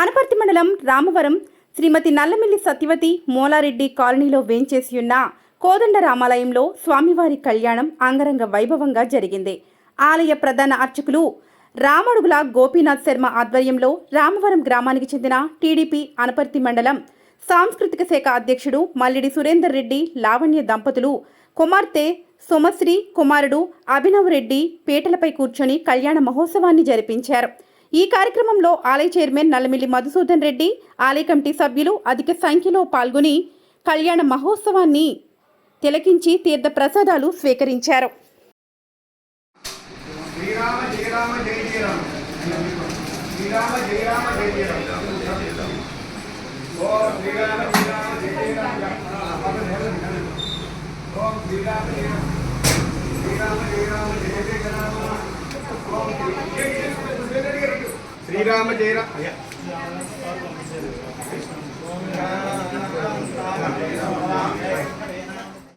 అనపర్తి మండలం రామవరం శ్రీమతి నల్లమిల్లి సత్యవతి మూలారెడ్డి కాలనీలో వేంచేసి ఉన్న కోదండ రామాలయంలో స్వామివారి కళ్యాణం అంగరంగ వైభవంగా జరిగింది. ఆలయ ప్రధాన అర్చకులు రామడుగుల గోపీనాథ్ శర్మ ఆధ్వర్యంలో రామవరం గ్రామానికి చెందిన టీడీపీ అనపర్తి మండలం సాంస్కృతిక శాఖ అధ్యక్షుడు మల్లిడి సురేందర్ రెడ్డి లావణ్య దంపతులు కుమార్తె సోమశ్రీ కుమారుడు అభినవ్ రెడ్డి పీటలపై కూర్చొని కళ్యాణ మహోత్సవాన్ని జరిపించారు. ఈ కార్యక్రమంలో ఆలయ చైర్మన్ నల్లమిల్లి మధుసూదన్ రెడ్డి ఆలయ కమిటీ సభ్యులు అధిక సంఖ్యలో పాల్గొని కళ్యాణ మహోత్సవాన్ని తిలకించి తీర్థ ప్రసాదాలు స్వీకరించారు. శ్రీరామ శ్రీరామ జయ